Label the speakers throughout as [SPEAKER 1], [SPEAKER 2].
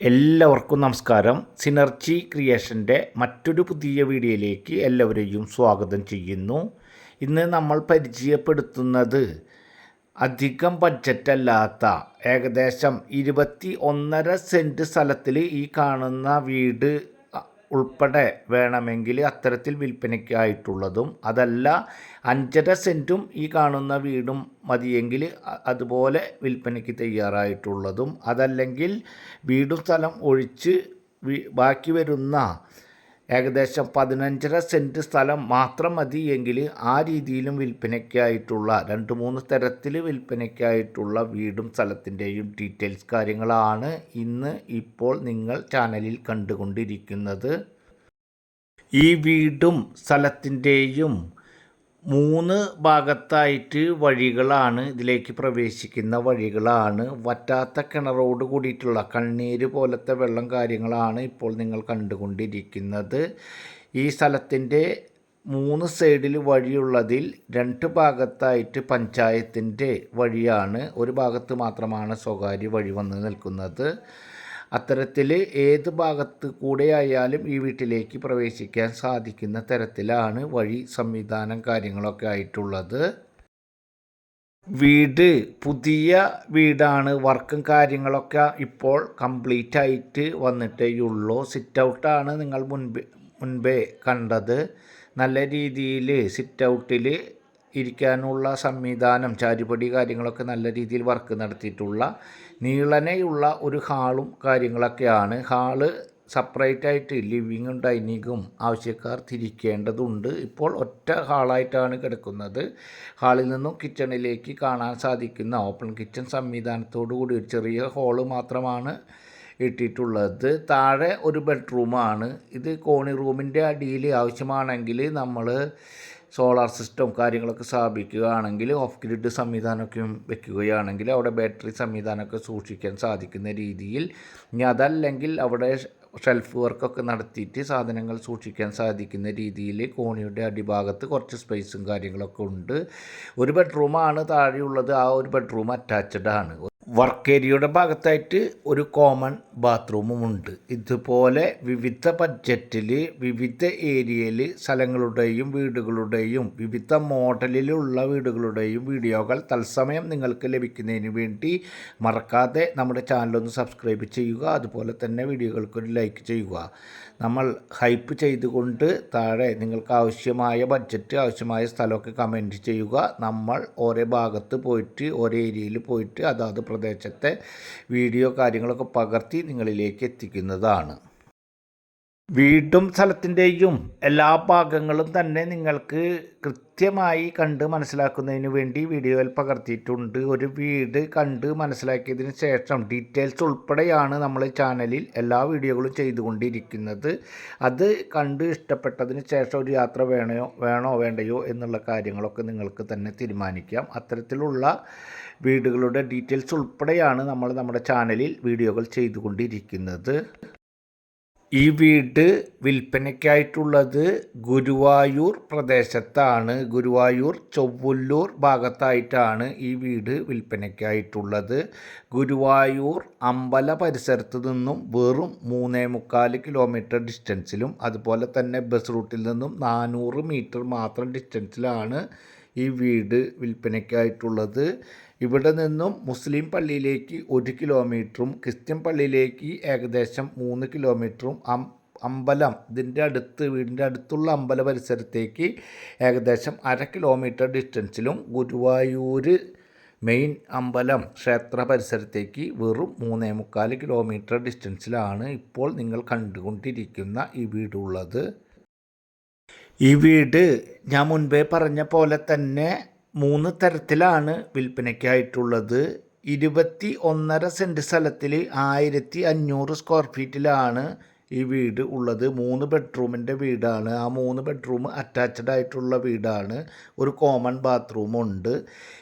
[SPEAKER 1] എല്ലാവർക്കും നമസ്കാരം. സിനർജി ക്രിയേഷന്റെ മറ്റൊരു പുതിയ വീഡിയോയിലേക്ക് എല്ലാവരെയും സ്വാഗതം ചെയ്യുന്നു. ഇന്ന് നമ്മൾ പരിചയപ്പെടുത്തുന്നത് അധികം ബഡ്ജറ്റല്ലാത്ത ഏകദേശം ഇരുപത്തി ഒന്നര സെന്റ് സ്ഥലത്തിൽ ഈ കാണുന്ന വീട് ഉൾപ്പെടെ വേണമെങ്കിൽ അത്തരത്തിൽ വിൽപ്പനയ്ക്കായിട്ടുള്ളതും. അതല്ല അഞ്ചര സെന്റും ഈ കാണുന്ന വീടും മതിയെങ്കിൽ അതുപോലെ വിൽപ്പനയ്ക്ക് തയ്യാറായിട്ടുള്ളതും. അതല്ലെങ്കിൽ വീടും സ്ഥലം ഒഴിച്ച് ബാക്കി വരുന്ന ഏകദേശം പതിനഞ്ചര സെന്റ് സ്ഥലം മാത്രം മതി എങ്കിൽ ആ രീതിയിലും വിൽപ്പനയ്ക്കായിട്ടുള്ള രണ്ട് മൂന്ന് തരത്തിൽ വിൽപ്പനയ്ക്കായിട്ടുള്ള വീടും സ്ഥലത്തിന്റെയും ഡീറ്റെയിൽസ് കാര്യങ്ങളാണ് ഇന്ന് ഇപ്പോൾ നിങ്ങൾ ചാനലിൽ കണ്ടുകൊണ്ടിരിക്കുന്നത്. ഈ വീടും സ്ഥലത്തിന്റെയും മൂന്ന് ഭാഗത്തായിട്ട് വഴികളാണ് ഇതിലേക്ക് പ്രവേശിക്കുന്ന വഴികളാണ്. വറ്റാത്ത കിണറോട് കൂടിയിട്ടുള്ള കണ്ണീര് പോലത്തെ വെള്ളം കാര്യങ്ങളാണ് ഇപ്പോൾ നിങ്ങൾ കണ്ടുകൊണ്ടിരിക്കുന്നത്. ഈ സ്ഥലത്തിന്റെ മൂന്ന് സൈഡിൽ വഴിയുള്ളതിൽ രണ്ട് ഭാഗത്തായിട്ട് പഞ്ചായത്തിന്റെ വഴിയാണ്. ഒരു ഭാഗത്ത് മാത്രമാണ് സ്വകാര്യ വഴി വന്ന് നിൽക്കുന്നത്. അത്തരത്തിൽ ഏത് ഭാഗത്ത് കൂടെ ആയാലും ഈ വീട്ടിലേക്ക് പ്രവേശിക്കാൻ സാധിക്കുന്ന തരത്തിലാണ് വഴി സംവിധാനം കാര്യങ്ങളൊക്കെ ആയിട്ടുള്ളത്. വീട് പുതിയ വീടാണ് വർക്കും കാര്യങ്ങളൊക്കെ ഇപ്പോൾ കംപ്ലീറ്റ് ആയിട്ട് വന്നിട്ടേ ഉള്ളൂ സിറ്റ് ഔട്ടാണ് നിങ്ങൾ മുൻപ് മുൻപേ കണ്ടത്. നല്ല രീതിയിൽ സിറ്റ് ഔട്ടിൽ ഇരിക്കാനുള്ള സംവിധാനം ചാരുപടി കാര്യങ്ങളൊക്കെ നല്ല രീതിയിൽ വർക്ക് നടത്തിയിട്ടുള്ള നീളനെയുള്ള ഒരു ഹാളും കാര്യങ്ങളൊക്കെയാണ്. ഹാൾ സെപ്പറേറ്റ് ആയിട്ട് ലിവിങ്ങും ഡൈനിങ്ങും ആവശ്യക്കാർ തിരിക്കേണ്ടതുണ്ട്. ഇപ്പോൾ ഒറ്റ ഹാളായിട്ടാണ് കിടക്കുന്നത്. ഹാളിൽ നിന്നും കിച്ചണിലേക്ക് കാണാൻ സാധിക്കുന്ന ഓപ്പൺ കിച്ചൺ സംവിധാനത്തോടു കൂടി ഒരു ചെറിയ ഹോൾ മാത്രമാണ് ഇട്ടിട്ടുള്ളത്. താഴെ ഒരു ബെഡ്റൂമാണ് ഇത് കോണി റൂമിന്റെ അടിയിൽ ആവശ്യമാണെങ്കിൽ നമ്മൾ സോളാർ സിസ്റ്റം കാര്യങ്ങളൊക്കെ സ്ഥാപിക്കുകയാണെങ്കിൽ ഓഫ് ഗ്രിഡ് സംവിധാനമൊക്കെ വെക്കുകയാണെങ്കിൽ അവിടെ ബാറ്ററി സംവിധാനമൊക്കെ സൂക്ഷിക്കാൻ സാധിക്കുന്ന രീതിയിൽ ഇനി അതല്ലെങ്കിൽ അവിടെ ഷെൽഫ് വർക്കൊക്കെ നടത്തിയിട്ട് സാധനങ്ങൾ സൂക്ഷിക്കാൻ സാധിക്കുന്ന രീതിയിൽ കോണിയുടെ അടിഭാഗത്ത് കുറച്ച് സ്പേസും കാര്യങ്ങളൊക്കെ ഉണ്ട്. ഒരു ബെഡ്റൂമാണ് താഴെയുള്ളത്. ആ ഒരു ബെഡ്റൂം അറ്റാച്ച്ഡ് ആണ്. വർക്ക് ഏരിയയുടെ ഭാഗത്തായിട്ട് ഒരു കോമൺ ബാത്റൂമും ഉണ്ട്. ഇതുപോലെ വിവിധ ബഡ്ജറ്റിൽ വിവിധ ഏരിയയിൽ സ്ഥലങ്ങളുടെയും വീടുകളുടെയും വിവിധ മോഡലിലുള്ള വീടുകളുടെയും വീഡിയോകൾ തത്സമയം നിങ്ങൾക്ക് ലഭിക്കുന്നതിന് വേണ്ടി മറക്കാതെ നമ്മുടെ ചാനലൊന്ന് സബ്സ്ക്രൈബ് ചെയ്യുക. അതുപോലെ തന്നെ വീഡിയോകൾക്കൊരു ലൈക്ക് ചെയ്യുക. നമ്മൾ ഹൈപ്പ് ചെയ്തുകൊണ്ട് താഴെ നിങ്ങൾക്ക് ആവശ്യമായ ബഡ്ജറ്റ് ആവശ്യമായ സ്ഥലമൊക്കെ കമന്റ് ചെയ്യുക. നമ്മൾ ഓരോ ഭാഗത്ത് പോയിട്ട് ഓരോ ഏരിയയിൽ പോയിട്ട് അതാത് പ്രദേശത്തെ വീഡിയോ കാര്യങ്ങളൊക്കെ പകർത്തി നിങ്ങളിലേക്ക് എത്തിക്കുന്നതാണ്. വീടും സ്ഥലത്തിന്റെയും എല്ലാ ഭാഗങ്ങളും തന്നെ നിങ്ങൾക്ക് കൃത്യമായി കണ്ട് മനസ്സിലാക്കുന്നതിന് വേണ്ടി വീഡിയോയിൽ പകർത്തിയിട്ടുണ്ട്. ഒരു വീട് കണ്ട് മനസ്സിലാക്കിയതിന് ശേഷം ഡീറ്റെയിൽസ് ഉൾപ്പെടെയാണ് നമ്മൾ ചാനലിൽ എല്ലാ വീഡിയോകളും ചെയ്തുകൊണ്ടിരിക്കുന്നത്. അത് കണ്ട് ഇഷ്ടപ്പെട്ടതിന് ശേഷം ഒരു യാത്ര വേണോ വേണോ വേണ്ടയോ എന്നുള്ള കാര്യങ്ങളൊക്കെ നിങ്ങൾക്ക് തന്നെ തീരുമാനിക്കാം. അത്തരത്തിലുള്ള വീടുകളുടെ ഡീറ്റെയിൽസ് ഉൾപ്പെടെയാണ് നമ്മൾ നമ്മുടെ ചാനലിൽ വീഡിയോകൾ ചെയ്തുകൊണ്ടിരിക്കുന്നത്. ഈ വീട് വിൽപ്പനയ്ക്കായിട്ടുള്ളത് ഗുരുവായൂർ പ്രദേശത്താണ്. ഗുരുവായൂർ ചൊവ്വല്ലൂർ ഭാഗത്തായിട്ടാണ് ഈ വീട് വിൽപ്പനയ്ക്കായിട്ടുള്ളത്. ഗുരുവായൂർ അമ്പല പരിസരത്ത് നിന്നും വെറും മൂന്നേ മുക്കാൽ കിലോമീറ്റർ ഡിസ്റ്റൻസിലും അതുപോലെ തന്നെ ബസ് റൂട്ടിൽ നിന്നും നാനൂറ് മീറ്റർ മാത്രം ഡിസ്റ്റൻസിലാണ് ഈ വീട് വിൽപ്പനയ്ക്കായിട്ടുള്ളത്. ഇവിടെ നിന്നും മുസ്ലിം പള്ളിയിലേക്ക് ഒരു കിലോമീറ്ററും ക്രിസ്ത്യൻ പള്ളിയിലേക്ക് ഏകദേശം മൂന്ന് കിലോമീറ്ററും അമ്പലം ഇതിന്റെ അടുത്ത് വീടിന്റെ അടുത്തുള്ള അമ്പല പരിസരത്തേക്ക് ഏകദേശം അര കിലോമീറ്റർ ഡിസ്റ്റൻസിലും ഗുരുവായൂർ മെയിൻ അമ്പലം ക്ഷേത്ര പരിസരത്തേക്ക് വെറും മൂന്നേ മുക്കാൽ കിലോമീറ്റർ ഡിസ്റ്റൻസിലാണ് ഇപ്പോൾ നിങ്ങൾ കണ്ടുകൊണ്ടിരിക്കുന്ന ഈ വീടുള്ളത് ഈ വീട് ഞാൻ മുൻപേ പറഞ്ഞ പോലെ തന്നെ മൂന്ന് തരത്തിലാണ് വിൽപ്പനയ്ക്കായിട്ടുള്ളത്. ഇരുപത്തി ഒന്നര സെന്റ് സ്ഥലത്തിൽ ആയിരത്തി അഞ്ഞൂറ് സ്ക്വയർ ഫീറ്റിലാണ് ഈ വീട് ഉള്ളത്. മൂന്ന് ബെഡ്റൂമിന്റെ വീടാണ്. ആ മൂന്ന് ബെഡ്റൂം അറ്റാച്ച്ഡ് ആയിട്ടുള്ള വീടാണ്. ഒരു കോമൺ ബാത്റൂം ഉണ്ട്.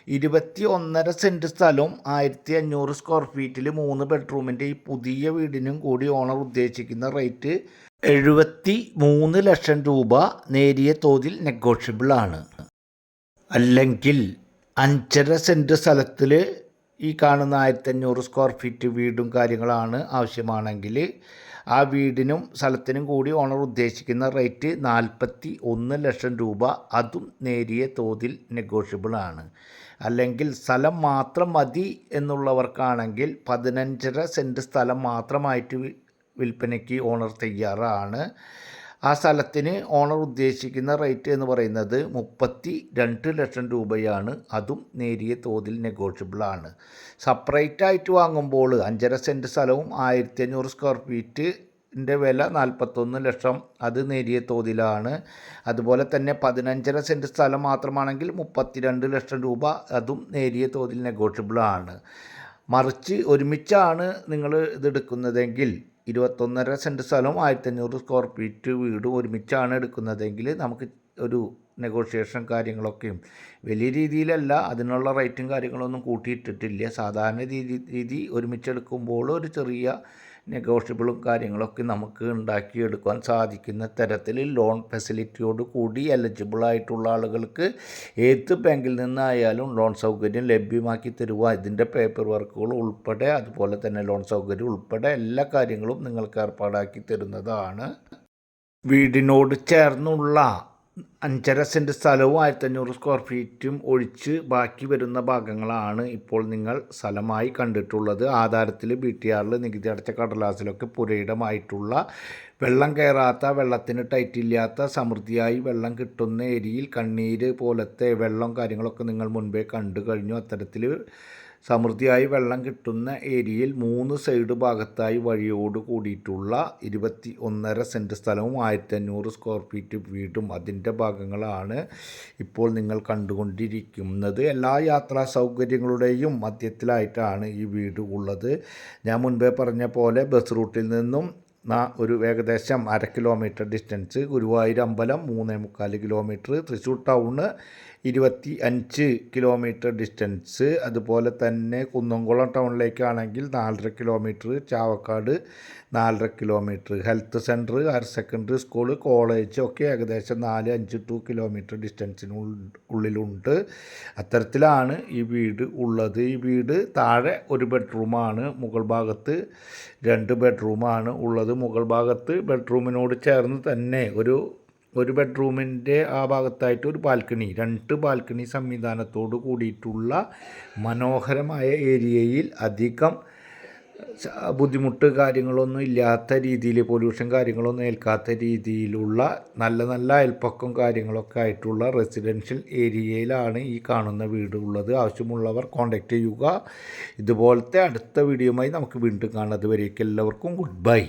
[SPEAKER 1] ഇരുപത്തി ഒന്നര സെന്റ് സ്ഥലവും ആയിരത്തി അഞ്ഞൂറ് സ്ക്വയർ ഫീറ്റിൽ മൂന്ന് ബെഡ്റൂമിന്റെ ഈ പുതിയ വീടിനും കൂടി ഓണർ ഉദ്ദേശിക്കുന്ന റേറ്റ് എഴുപത്തി മൂന്ന് ലക്ഷം രൂപ നേരിയ തോതിൽ നെഗോഷ്യബിൾ ആണ്. അല്ലെങ്കിൽ അഞ്ചര സെന്റ് സ്ഥലത്തിൽ ഈ കാണുന്ന ആയിരത്തഞ്ഞൂറ് സ്ക്വയർ ഫീറ്റ് വീടും കാര്യങ്ങളാണ് ആവശ്യമാണെങ്കിൽ ആ വീടിനും സ്ഥലത്തിനും കൂടി ഓണർ ഉദ്ദേശിക്കുന്ന റേറ്റ് നാൽപ്പത്തി ഒന്ന് ലക്ഷം രൂപ അതും നേരിയ തോതിൽ നെഗോഷ്യബിൾ ആണ്. അല്ലെങ്കിൽ സ്ഥലം മാത്രം മതി എന്നുള്ളവർക്കാണെങ്കിൽ പതിനഞ്ചര സെന്റ് സ്ഥലം മാത്രമായിട്ട് വിൽപ്പനയ്ക്ക് ഓണർ തയ്യാറാണ്. ആ സ്ഥലത്തിന് ഓണർ ഉദ്ദേശിക്കുന്ന റേറ്റ് എന്ന് പറയുന്നത് മുപ്പത്തി രണ്ട് ലക്ഷം രൂപയാണ്. അതും നേരിയ തോതിൽ നെഗോഷ്യബിൾ ആണ്. സെപ്പറേറ്റ് ആയിട്ട് വാങ്ങുമ്പോൾ അഞ്ചര സെന്റ് സ്ഥലവും ആയിരത്തി അഞ്ഞൂറ് സ്ക്വയർ ഫീറ്റ് ന്റെ വില നാൽപ്പത്തൊന്ന് ലക്ഷം. അത് നേരിയ തോതിലാണ്. അതുപോലെ തന്നെ പതിനഞ്ചര സെന്റ് സ്ഥലം മാത്രമാണെങ്കിൽ മുപ്പത്തിരണ്ട് ലക്ഷം രൂപ. അതും നേരിയ തോതിൽ നെഗോഷ്യബിൾ ആണ്. മറിച്ച് ഒരുമിച്ചാണ് നിങ്ങൾ ഇതെടുക്കുന്നതെങ്കിൽ ഇരുപത്തൊന്നര സെന്റ് സ്ഥലവും ആയിരത്തഞ്ഞൂറ് സ്ക്വയർ ഫീറ്റ് വീടും ഒരുമിച്ചാണ് എടുക്കുന്നതെങ്കിൽ നമുക്ക് ഒരു നെഗോഷിയേഷൻ കാര്യങ്ങളൊക്കെയും വലിയ രീതിയിലല്ല അതിനുള്ള റേറ്റും കാര്യങ്ങളൊന്നും കൂട്ടിയിട്ടിട്ടില്ല. സാധാരണ രീതി രീതി ഒരുമിച്ചെടുക്കുമ്പോൾ ഒരു ചെറിയ നെഗോഷ്യബിളും കാര്യങ്ങളൊക്കെ നമുക്ക് ഉണ്ടാക്കിയെടുക്കാൻ സാധിക്കുന്ന തരത്തിൽ ലോൺ ഫെസിലിറ്റിയോട് കൂടി എലിജിബിൾ ആയിട്ടുള്ള ആളുകൾക്ക് ഏത് ബാങ്കിൽ നിന്നായാലും ലോൺ സൗകര്യം ലഭ്യമാക്കി തരുക ഇതിന്റെ പേപ്പർ വർക്കുകൾ ഉൾപ്പെടെ അതുപോലെ തന്നെ ലോൺ സൗകര്യം ഉൾപ്പെടെ എല്ലാ കാര്യങ്ങളും നിങ്ങൾക്ക് ഏർപ്പാടാക്കി തരുന്നതാണ്. വീടിനോട് ചേർന്നുള്ള അഞ്ചര സെന്റ് സ്ഥലവും ആയിരത്തഞ്ഞൂറ് സ്ക്വയർ ഫീറ്റും ഒഴിച്ച് ബാക്കി വരുന്ന ഭാഗങ്ങളാണ് ഇപ്പോൾ നിങ്ങൾ സ്ഥലമായി കണ്ടിട്ടുള്ളത്. ആധാരത്തിൽ ബി ടി ആറിൽ നികുതി അടച്ച കടലാസിലൊക്കെ പുരയിടമായിട്ടുള്ള വെള്ളം കയറാത്ത വെള്ളത്തിന് ടൈറ്റില്ലാത്ത സമൃദ്ധിയായി വെള്ളം കിട്ടുന്ന ഏരിയയിൽ കണ്ണീര് പോലത്തെ വെള്ളം കാര്യങ്ങളൊക്കെ നിങ്ങൾ മുൻപേ കണ്ടു കഴിഞ്ഞു. അത്തരത്തിൽ സമൃദ്ധിയായി വെള്ളം കിട്ടുന്ന ഏരിയയിൽ മൂന്ന് സൈഡ് ഭാഗത്തായി വഴിയോട് കൂടിയിട്ടുള്ള ഇരുപത്തി ഒന്നര സെന്റ് സ്ഥലവും ആയിരത്തി അഞ്ഞൂറ് സ്ക്വയർ ഫീറ്റ് വീടും അതിന്റെ ഭാഗങ്ങളാണ് ഇപ്പോൾ നിങ്ങൾ കണ്ടുകൊണ്ടിരിക്കുന്നത്. എല്ലാ യാത്രാ സൗകര്യങ്ങളുടെയും മധ്യത്തിലായിട്ടാണ് ഈ വീട് ഉള്ളത്. ഞാൻ മുൻപേ പറഞ്ഞ പോലെ ബസ് റൂട്ടിൽ നിന്നും ഒരു ഏകദേശം അര കിലോമീറ്റർ ഡിസ്റ്റൻസ് ഗുരുവായൂർ അമ്പലം മൂന്നേ മുക്കാൽ കിലോമീറ്റർ തൃശ്ശൂർ ടൗണ് ഇരുപത്തി അഞ്ച് കിലോമീറ്റർ ഡിസ്റ്റൻസ് അതുപോലെ തന്നെ കുന്നംകുളം ടൗണിലേക്കാണെങ്കിൽ നാലര കിലോമീറ്റർ ചാവക്കാട് നാലര kilometre health centre higher secondary school college ഒക്കെ ഏകദേശം നാല് അഞ്ച് ടു കിലോമീറ്റർ ഡിസ്റ്റൻസിന് ഉള്ളിലുണ്ട്. അത്തരത്തിലാണ് ഈ വീട് ഉള്ളത്. ഈ വീട് താഴെ ഒരു ബെഡ്റൂമാണ് മുകൾ ഭാഗത്ത് രണ്ട് ബെഡ്റൂമാണ് ഉള്ളത്. മുകൾ ഭാഗത്ത് ബെഡ്റൂമിനോട് ചേർന്ന് തന്നെ ഒരു ഒരു ബെഡ്റൂമിന്റെ ആ ഭാഗത്തായിട്ട് ഒരു ബാൽക്കണി രണ്ട് ബാൽക്കണി സംവിധാനത്തോട് കൂടിയിട്ടുള്ള മനോഹരമായ ഏരിയയിൽ അധികം ബുദ്ധിമുട്ട് കാര്യങ്ങളൊന്നും ഇല്ലാത്ത രീതിയിൽ പൊല്യൂഷൻ കാര്യങ്ങളൊന്നും ഏൽക്കാത്ത രീതിയിലുള്ള നല്ല നല്ല അയൽപ്പക്കം കാര്യങ്ങളൊക്കെ ആയിട്ടുള്ള റെസിഡൻഷ്യൽ ഏരിയയിലാണ് ഈ കാണുന്ന വീട് ഉള്ളത്. ആവശ്യമുള്ളവർ കോൺടാക്റ്റ് ചെയ്യുക. ഇതുപോലത്തെ അടുത്ത വീഡിയോയുമായി നമുക്ക് വീണ്ടും കാണാം. എല്ലാവർക്കും ഗുഡ് ബൈ